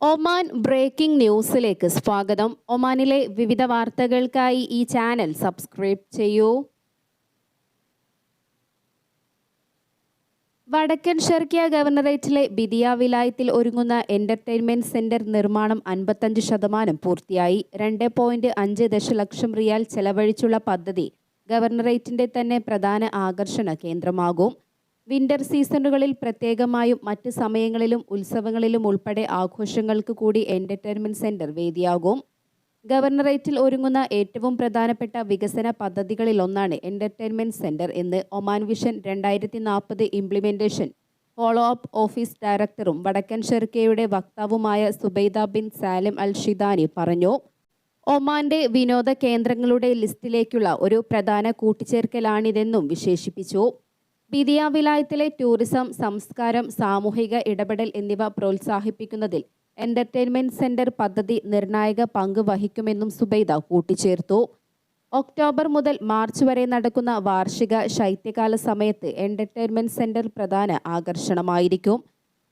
Oman breaking ന്യൂസിലേക്ക് സ്വാഗതം. ഒമാനിലെ വിവിധ വാർത്തകൾക്കായി ഈ ചാനൽ സബ്സ്ക്രൈബ് ചെയ്യൂ. വടക്കൻ ഷെർക്കിയ ഗവർണറേറ്റിലെ ബിദിയ വിലായത്തിൽ ഒരുങ്ങുന്ന എന്റർടൈൻമെന്റ് സെന്റർ നിർമ്മാണം അൻപത്തഞ്ച് ശതമാനം പൂർത്തിയായി. രണ്ട് പോയിന്റ് അഞ്ച് ദശലക്ഷം റിയാൽ ചെലവഴിച്ചുള്ള പദ്ധതി ഗവർണറേറ്റിന്റെ തന്നെ പ്രധാന ആകർഷണ കേന്ദ്രമാകും. വിന്റർ സീസണുകളിൽ പ്രത്യേകമായും മറ്റ് സമയങ്ങളിലും ഉത്സവങ്ങളിലും ഉൾപ്പെടെ ആഘോഷങ്ങൾക്ക് കൂടി എന്റർടൈൻമെന്റ് സെന്റർ വേദിയാകും. ഗവർണറേറ്റിൽ ഒരുങ്ങുന്ന ഏറ്റവും പ്രധാനപ്പെട്ട വികസന പദ്ധതികളിലൊന്നാണ് എന്റർടൈൻമെന്റ് സെന്റർ എന്ന് ഒമാൻ വിഷൻ രണ്ടായിരത്തി നാൽപ്പത് ഇംപ്ലിമെന്റേഷൻ ഫോളോ അപ്പ് ഓഫീസ് ഡയറക്ടറും വടക്കൻ ഷെർക്കയുടെ വക്താവുമായ Zubaida bin Salim Al Shidani പറഞ്ഞു. ഒമാന്റെ വിനോദ കേന്ദ്രങ്ങളുടെ ലിസ്റ്റിലേക്കുള്ള ഒരു പ്രധാന കൂട്ടിച്ചേർക്കലാണിതെന്നും വിശേഷിപ്പിച്ചു. ബിദിയ വിലായത്തിലെ ടൂറിസം സംസ്കാരം സാമൂഹിക ഇടപെടൽ എന്നിവ പ്രോത്സാഹിപ്പിക്കുന്നതിൽ എന്റർടൈൻമെന്റ് സെന്റർ പദ്ധതി നിർണായക പങ്ക് വഹിക്കുമെന്നും സുബൈദ കൂട്ടിച്ചേർത്തു. ഒക്ടോബർ മുതൽ മാർച്ച് വരെ നടക്കുന്ന വാർഷിക ശൈത്യകാല സമയത്ത് എന്റർടൈൻമെന്റ് സെന്റർ പ്രധാന ആകർഷണമായിരിക്കും.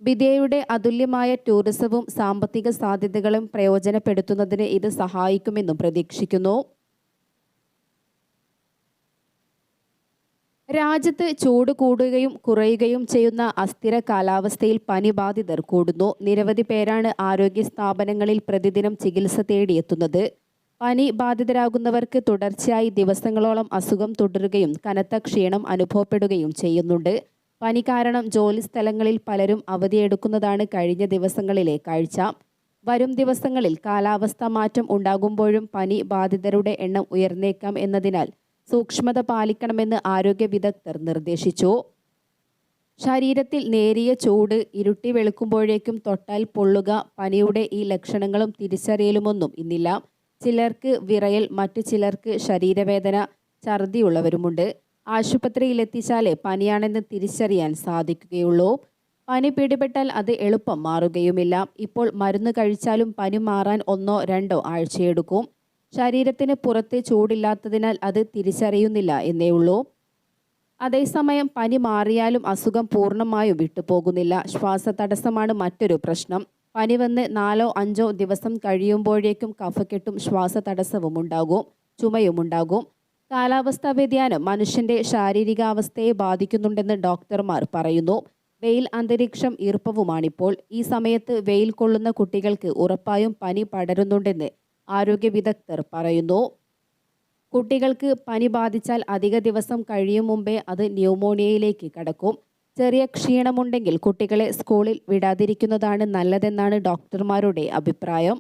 വിദ്യയുടെ അതുല്യമായ ടൂറിസവും സാമ്പത്തിക സാധ്യതകളും പ്രയോജനപ്പെടുത്തുന്നതിന് ഇത് സഹായിക്കുമെന്നും പ്രതീക്ഷിക്കുന്നു. രാജ്യത്ത് ചൂട് കൂടുകയും കുറയുകയും ചെയ്യുന്ന അസ്ഥിര കാലാവസ്ഥയിൽ പനിബാധിതർ കൂടുന്നു. നിരവധി പേരാണ് ആരോഗ്യ സ്ഥാപനങ്ങളിൽ പ്രതിദിനം ചികിത്സ തേടിയെത്തുന്നത്. പനി ബാധിതരാകുന്നവർക്ക് തുടർച്ചയായി ദിവസങ്ങളോളം അസുഖം തുടരുകയും കനത്ത ക്ഷീണം അനുഭവപ്പെടുകയും ചെയ്യുന്നുണ്ട്. പനി കാരണം ജോലി സ്ഥലങ്ങളിൽ പലരും അവധിയെടുക്കുന്നതാണ് കഴിഞ്ഞ ദിവസങ്ങളിലെ കാഴ്ച. വരും ദിവസങ്ങളിൽ കാലാവസ്ഥ മാറ്റം ഉണ്ടാകുമ്പോഴും പനി ബാധിതരുടെ എണ്ണം ഉയർന്നേക്കാം എന്നതിനാൽ സൂക്ഷ്മത പാലിക്കണമെന്ന് ആരോഗ്യ വിദഗ്ധർ നിർദ്ദേശിച്ചു. ശരീരത്തിൽ നേരിയ ചൂട് ഇരുട്ടി വെളുക്കുമ്പോഴേക്കും തൊട്ടാൽ പൊള്ളുക പനിയുടെ ഈ ലക്ഷണങ്ങളും തിരിച്ചറിയലുമൊന്നും ഇന്നില്ല. ചിലർക്ക് വിറയൽ മറ്റു ചിലർക്ക് ശരീരവേദന ഛർദിയുള്ളവരുമുണ്ട്. ആശുപത്രിയിലെത്തിച്ചാലേ പനിയാണെന്ന് തിരിച്ചറിയാൻ സാധിക്കുകയുള്ളൂ. പനി പിടിപെട്ടാൽ അത് എളുപ്പം മാറുകയുമില്ല. ഇപ്പോൾ മരുന്ന് കഴിച്ചാലും പനി മാറാൻ ഒന്നോ രണ്ടോ ആഴ്ചയെടുക്കും. ശരീരത്തിന് പുറത്ത് ചൂടില്ലാത്തതിനാൽ അത് തിരിച്ചറിയുന്നില്ല എന്നേ ഉള്ളൂ. അതേസമയം പനി മാറിയാലും അസുഖം പൂർണമായും വിട്ടുപോകുന്നില്ല. ശ്വാസതടസ്സമാണ് മറ്റൊരു പ്രശ്നം. പനി വന്ന് നാലോ അഞ്ചോ ദിവസം കഴിയുമ്പോഴേക്കും കഫക്കെട്ടും ശ്വാസതടസ്സവും ഉണ്ടാകും ചുമയുമുണ്ടാകും കാലാവസ്ഥാ വ്യതിയാനം മനുഷ്യന്റെ ശാരീരികാവസ്ഥയെ ബാധിക്കുന്നുണ്ടെന്ന് ഡോക്ടർമാർ പറയുന്നു. വെയിൽ അന്തരീക്ഷം ഈർപ്പവുമാണിപ്പോൾ. ഈ സമയത്ത് വെയിൽ കൊള്ളുന്ന കുട്ടികൾക്ക് ഉറപ്പായും പനി പടരുന്നുണ്ടെന്ന് ആരോഗ്യ വിദഗ്ധർ പറയുന്നു. കുട്ടികൾക്ക് പനി ബാധിച്ചാൽ അധിക ദിവസം കഴിയും മുമ്പേ അത് ന്യൂമോണിയയിലേക്ക് കടക്കും. ചെറിയ ക്ഷീണമുണ്ടെങ്കിൽ കുട്ടികളെ സ്കൂളിൽ വിടാതിരിക്കുന്നതാണ് നല്ലതെന്നാണ് ഡോക്ടർമാരുടെ അഭിപ്രായം.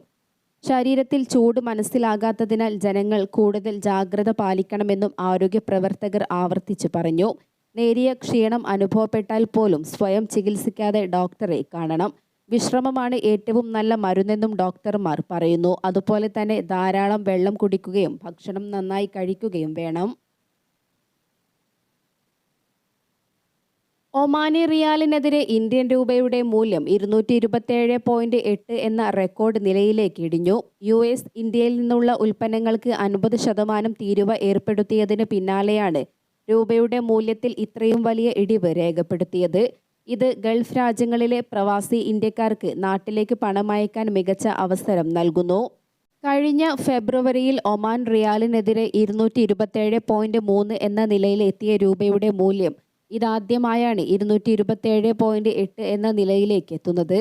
ശരീരത്തിൽ ചൂട് മനസ്സിലാകാത്തതിനാൽ ജനങ്ങൾ കൂടുതൽ ജാഗ്രത പാലിക്കണമെന്നും ആരോഗ്യ പ്രവർത്തകർ ആവർത്തിച്ചു പറഞ്ഞു. നേരിയ ക്ഷീണം അനുഭവപ്പെട്ടാൽ പോലും സ്വയം ചികിത്സിക്കാതെ ഡോക്ടറെ കാണണം. വിശ്രമമാണ് ഏറ്റവും നല്ല മരുന്നെന്നും ഡോക്ടർമാർ പറയുന്നു. അതുപോലെ തന്നെ ധാരാളം വെള്ളം കുടിക്കുകയും ഭക്ഷണം നന്നായി കഴിക്കുകയും വേണം. ഒമാനി റിയാലിനെതിരെ ഇന്ത്യൻ രൂപയുടെ മൂല്യം ഇരുന്നൂറ്റി ഇരുപത്തേഴ് പോയിന്റ് എട്ട് എന്ന റെക്കോർഡ് നിലയിലേക്ക് ഇടിഞ്ഞു. യു എസ് ഇന്ത്യയിൽ നിന്നുള്ള ഉൽപ്പന്നങ്ങൾക്ക് അൻപത് ശതമാനം തീരുവ ഏർപ്പെടുത്തിയതിന് പിന്നാലെയാണ് രൂപയുടെ മൂല്യത്തിൽ ഇത്രയും വലിയ ഇടിവ് രേഖപ്പെടുത്തിയത്. ഇത് ഗൾഫ് രാജ്യങ്ങളിലെ പ്രവാസി ഇന്ത്യക്കാർക്ക് നാട്ടിലേക്ക് പണമയക്കാൻ മികച്ച അവസരം നൽകുന്നു. കഴിഞ്ഞ ഫെബ്രുവരിയിൽ ഒമാൻ റിയാലിനെതിരെ ഇരുന്നൂറ്റി ഇരുപത്തേഴ് പോയിന്റ് മൂന്ന് എന്ന നിലയിൽ എത്തിയ രൂപയുടെ മൂല്യം ഇതാദ്യമായാണ് ഇരുന്നൂറ്റി ഇരുപത്തേഴ് പോയിന്റ് എട്ട് എന്ന നിലയിലേക്ക് എത്തുന്നത്.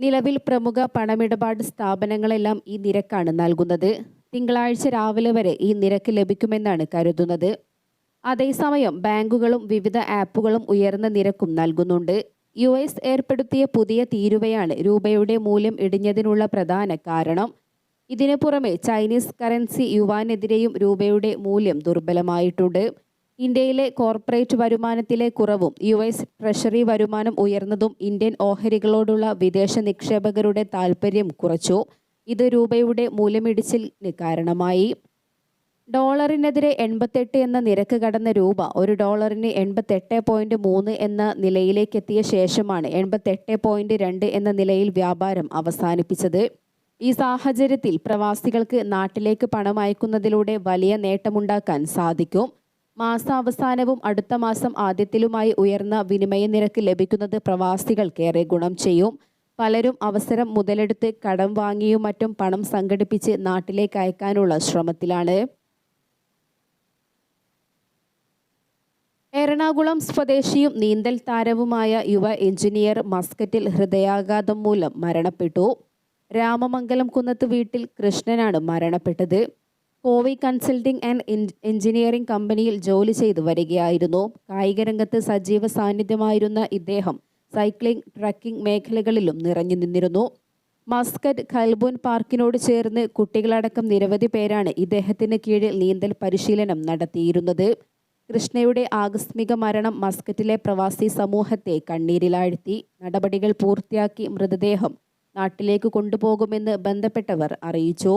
നിലവിൽ പ്രമുഖ പണമിടപാട് സ്ഥാപനങ്ങളെല്ലാം ഈ നിരക്കാണ് നൽകുന്നത്. തിങ്കളാഴ്ച രാവിലെ വരെ ഈ നിരക്ക് ലഭിക്കുമെന്നാണ് കരുതുന്നത്. അതേസമയം ബാങ്കുകളും വിവിധ ആപ്പുകളും ഉയർന്ന നിരക്കും നൽകുന്നുണ്ട്. യു എസ് ഏർപ്പെടുത്തിയ പുതിയ തീരുവയാണ് രൂപയുടെ മൂല്യം ഇടിഞ്ഞതിനുള്ള പ്രധാന കാരണം. ഇതിനു പുറമെ ചൈനീസ് കറൻസി യുവാനെതിരെയും രൂപയുടെ മൂല്യം ദുർബലമായിട്ടുണ്ട്. ഇന്ത്യയിലെ കോർപ്പറേറ്റ് വരുമാനത്തിലെ കുറവും യു എസ് ട്രഷറി വരുമാനം ഉയർന്നതും ഇന്ത്യൻ ഓഹരികളോടുള്ള വിദേശ നിക്ഷേപകരുടെ താൽപ്പര്യം കുറച്ചു. ഇത് രൂപയുടെ മൂല്യമിടിച്ചിലിന് കാരണമായി. ഡോളറിനെതിരെ എൺപത്തെട്ട് എന്ന നിരക്ക് കടന്ന രൂപ ഒരു ഡോളറിന് എൺപത്തെട്ട് പോയിന്റ് മൂന്ന് എന്ന നിലയിലേക്ക് എത്തിയ ശേഷമാണ് എൺപത്തെട്ട് പോയിന്റ് രണ്ട് എന്ന നിലയിൽ വ്യാപാരം അവസാനിപ്പിച്ചത്. ഈ സാഹചര്യത്തിൽ പ്രവാസികൾക്ക് നാട്ടിലേക്ക് പണം അയക്കുന്നതിലൂടെ വലിയ നേട്ടമുണ്ടാക്കാൻ സാധിക്കും. മാസാവസാനവും അടുത്ത മാസം ആദ്യത്തിലുമായി ഉയർന്ന വിനിമയ നിരക്ക് ലഭിക്കുന്നത് പ്രവാസികൾക്കേറെ ഗുണം ചെയ്യും. പലരും അവസരം മുതലെടുത്ത് കടം വാങ്ങിയും മറ്റും പണം സംഘടിപ്പിച്ച് നാട്ടിലേക്ക് അയക്കാനുള്ള ശ്രമത്തിലാണ്. എറണാകുളം സ്വദേശിയും നീന്തൽ താരവുമായ യുവ എഞ്ചിനീയർ മസ്കറ്റിൽ ഹൃദയാഘാതം മൂലം മരണപ്പെട്ടു. രാമമംഗലം കുന്നത്ത് വീട്ടിൽ കൃഷ്ണനാണ് മരണപ്പെട്ടത്. കോവി കൺസൾട്ടിംഗ് ആൻഡ് എഞ്ചിനീയറിംഗ് കമ്പനിയിൽ ജോലി ചെയ്തു വരികയായിരുന്നു. കായിക രംഗത്ത് സജീവ സാന്നിധ്യമായിരുന്ന ഇദ്ദേഹം സൈക്ലിംഗ് ട്രക്കിംഗ് മേഖലകളിലും നിറഞ്ഞു നിന്നിരുന്നു. മസ്കറ്റ് ഖൽബുൻ പാർക്കിനോട് ചേർന്ന് കുട്ടികളടക്കം നിരവധി പേരാണ് ഇദ്ദേഹത്തിന് കീഴിൽ നീന്തൽ പരിശീലനം നടത്തിയിരുന്നത്. കൃഷ്ണയുടെ ആകസ്മിക മരണം മസ്കറ്റിലെ പ്രവാസി സമൂഹത്തെ കണ്ണീരിലാഴ്ത്തി. നടപടികൾ പൂർത്തിയാക്കി മൃതദേഹം നാട്ടിലേക്ക് കൊണ്ടുപോകുമെന്ന് ബന്ധപ്പെട്ടവർ അറിയിച്ചു.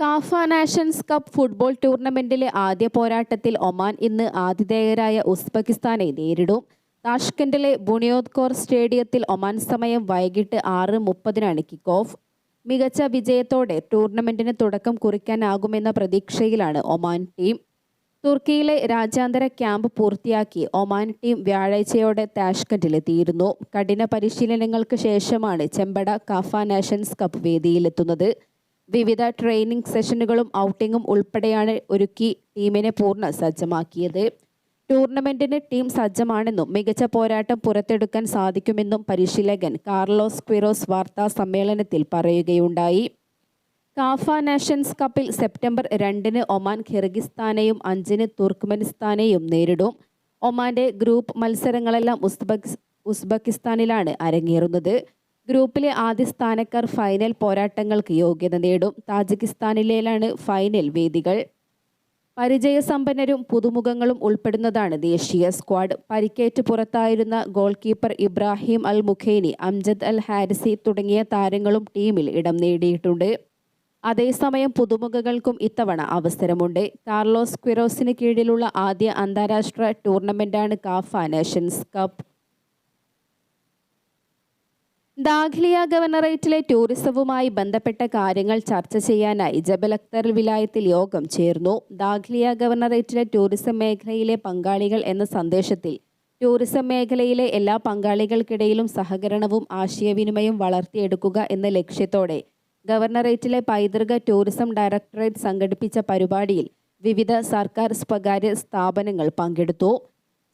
കാഫ നാഷൻസ് കപ്പ് ഫുട്ബോൾ ടൂർണമെന്റിലെ ആദ്യ പോരാട്ടത്തിൽ ഒമാൻ ഇന്ന് ആതിഥേയരായ ഉസ്ബെക്കിസ്ഥാനെ നേരിടും. താഷ്കൻഡിലെ ബുണിയോദ്കോർ സ്റ്റേഡിയത്തിൽ ഒമാൻ സമയം വൈകിട്ട് ആറ് മുപ്പതിനാണ് കിക്ക് ഓഫ്. മികച്ച വിജയത്തോടെ ടൂർണമെന്റിന് തുടക്കം കുറിക്കാനാകുമെന്ന പ്രതീക്ഷയിലാണ് ഒമാൻ ടീം. തുർക്കിയിലെ രാജ്യാന്തര ക്യാമ്പ് പൂർത്തിയാക്കി ഒമാൻ ടീം വ്യാഴാഴ്ചയോടെ താഷ്കണ്ടിലെത്തിയിരുന്നു കഠിന പരിശീലനങ്ങൾക്ക് ശേഷമാണ് ചെമ്പട കഫ നാഷൻസ് കപ്പ് വേദിയിലെത്തുന്നത്. വിവിധ ട്രെയിനിങ് സെഷനുകളും ഔട്ടിങ്ങും ഉൾപ്പെടെയാണ് ഒരുക്കി ടീമിനെ പൂർണ സജ്ജമാക്കിയത്. ടൂർണമെന്റിന് ടീം സജ്ജമാണെന്നും മികച്ച പോരാട്ടം പുറത്തെടുക്കാൻ സാധിക്കുമെന്നും പരിശീലകൻ കാർലോസ് ക്വിറോസ് വാർത്താ സമ്മേളനത്തിൽ പറയുകയുണ്ടായി. കാഫ നാഷൻസ് കപ്പിൽ സെപ്റ്റംബർ രണ്ടിന് ഒമാൻ കിർഗിസ്ഥാനെയും അഞ്ചിന് തുർക്ക്മെനിസ്ഥാനെയും നേരിടും. ഒമാന്റെ ഗ്രൂപ്പ് മത്സരങ്ങളെല്ലാം ഉസ്ബെക്സ് ഉസ്ബെക്കിസ്ഥാനിലാണ് അരങ്ങേറുന്നത്. ഗ്രൂപ്പിലെ ആദ്യ സ്ഥാനക്കാർ ഫൈനൽ പോരാട്ടങ്ങൾക്ക് യോഗ്യത നേടും. താജിക്കിസ്ഥാനിലേലാണ് ഫൈനൽ വേദികൾ. പരിചയസമ്പന്നരും പുതുമുഖങ്ങളും ഉൾപ്പെടുന്നതാണ് ദേശീയ സ്ക്വാഡ്. പരിക്കേറ്റ് പുറത്തായിരുന്ന goalkeeper Ibrahim Al Mukhaini Amjad Al Harthi തുടങ്ങിയ താരങ്ങളും ടീമിൽ ഇടം നേടിയിട്ടുണ്ട്. അതേസമയം പുതുമുഖങ്ങൾക്കും ഇത്തവണ അവസരമുണ്ട്. കാർലോസ് ക്വിറോസിന് കീഴിലുള്ള ആദ്യ അന്താരാഷ്ട്ര ടൂർണമെന്റാണ് കാഫ നേഷൻസ് കപ്പ്. ദാഖ്ലിയ ഗവർണറേറ്റിലെ ടൂറിസവുമായി ബന്ധപ്പെട്ട കാര്യങ്ങൾ ചർച്ച ചെയ്യാനായി ജബൽ അക്തർ വിലായത്തിൽ യോഗം ചേർന്നു. ദാഖിലിയ ഗവർണറേറ്റിലെ ടൂറിസം മേഖലയിലെ പങ്കാളികൾ എന്ന സന്ദേശത്തിൽ ടൂറിസം മേഖലയിലെ എല്ലാ പങ്കാളികൾക്കിടയിലും സഹകരണവും ആശയവിനിമയം വളർത്തിയെടുക്കുക എന്ന ലക്ഷ്യത്തോടെ ഗവർണറേറ്റിലെ പൈതൃക ടൂറിസം ഡയറക്ടറേറ്റ് സംഘടിപ്പിച്ച പരിപാടിയിൽ വിവിധ സർക്കാർ സ്വകാര്യ സ്ഥാപനങ്ങൾ പങ്കെടുത്തു.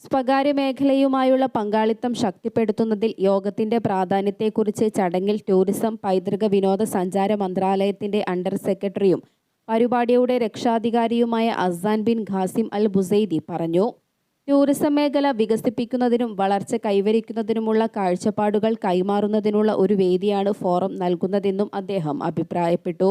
സ്വകാര്യ മേഖലയുമായുള്ള പങ്കാളിത്തം ശക്തിപ്പെടുത്തുന്നതിൽ യോഗത്തിന്റെ പ്രാധാന്യത്തെക്കുറിച്ച് ചടങ്ങിൽ ടൂറിസം പൈതൃക വിനോദസഞ്ചാര മന്ത്രാലയത്തിന്റെ അണ്ടർ സെക്രട്ടറിയും പരിപാടിയുടെ രക്ഷാധികാരിയുമായ Azzan bin Qasim Al Busaidi പറഞ്ഞു. ടൂറിസം മേഖല വികസിപ്പിക്കുന്നതിനും വളർച്ച കൈവരിക്കുന്നതിനുമുള്ള കാഴ്ചപ്പാടുകൾ കൈമാറുന്നതിനുള്ള ഒരു വേദിയാണ് ഫോറം നൽകുന്നതെന്നും അദ്ദേഹം അഭിപ്രായപ്പെട്ടു.